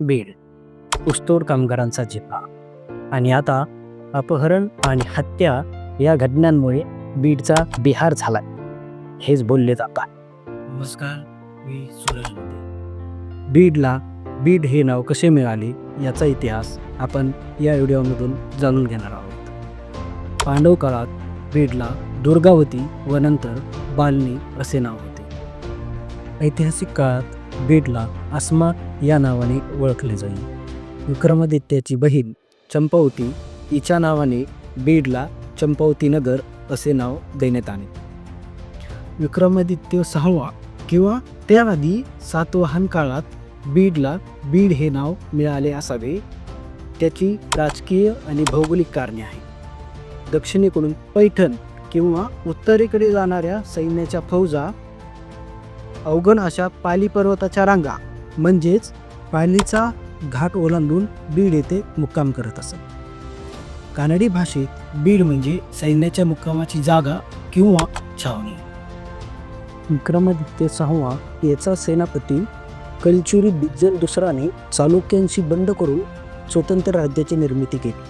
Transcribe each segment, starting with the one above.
बीड. ऊसतोड कामगारांचा जिल्हा आणि आता अपहरण आणि हत्या या घटनांमुळे बीडचा बिहार झालाय. हेच बोलले जातात नमस्कार मी सूरज बीडला बीड हे नाव कसे मिळाले याचा इतिहास आपण या व्हिडिओमधून जाणून घेणार आहोत. पांडव काळात बीडला दुर्गावती व नंतर बालनी असे नाव होते. ऐतिहासिक काळात बीडला अस्मा या नावाने ओळखले जाईल. विक्रमादित्याची बहीण चंपावती हिच्या नावाने बीडला चंपावती नगर असे नाव देण्यात आले. विक्रमादित्य सहावा किंवा त्याआधी सातवाहन काळात बीडला बीड हे नाव मिळाले असावे त्याची राजकीय आणि भौगोलिक कारणे आहेत. दक्षिणेकडून पैठण किंवा उत्तरेकडे जाणाऱ्या सैन्याच्या फौजा अवघण अशा पाली पर्वताच्या रांगा म्हणजेच पालीचा घाट ओलांडून बीड येथे मुक्काम करत असत. कानडी भाषेत बीड म्हणजे सैन्याच्या मुक्कामाची जागा किंवा छावणी. विक्रमादित्य सहावा याचा सेनापती कलचुरी बिज्जल दुसराने चालुक्यांशी बंड करून स्वतंत्र राज्याची निर्मिती केली.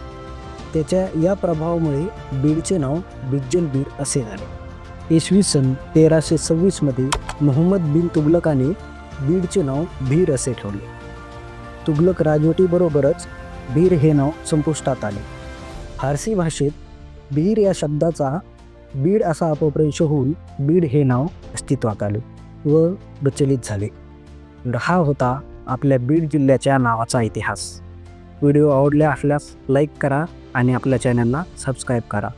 त्याच्या या प्रभावामुळे बीडचे नाव बिज्जल बीड असे झाले. इसवी सन तेराशे सव्वीसमध्ये मोहम्मद बिन तुगलकाने बीडचे नाव भीर असे ठेवले. तुगलक राजवटीबरोबरच भीर हे नाव संपुष्टात आले. फारसी भाषेत बीर या शब्दाचा बीड असा अपभ्रंश होऊन बीड हे नाव अस्तित्वात आले व प्रचलित झाले. हा होता आपल्या बीड जिल्ह्याच्या नावाचा इतिहास. व्हिडिओ आवडले असल्यास लाईक करा आणि आपल्या चॅनलला सबस्क्राईब करा.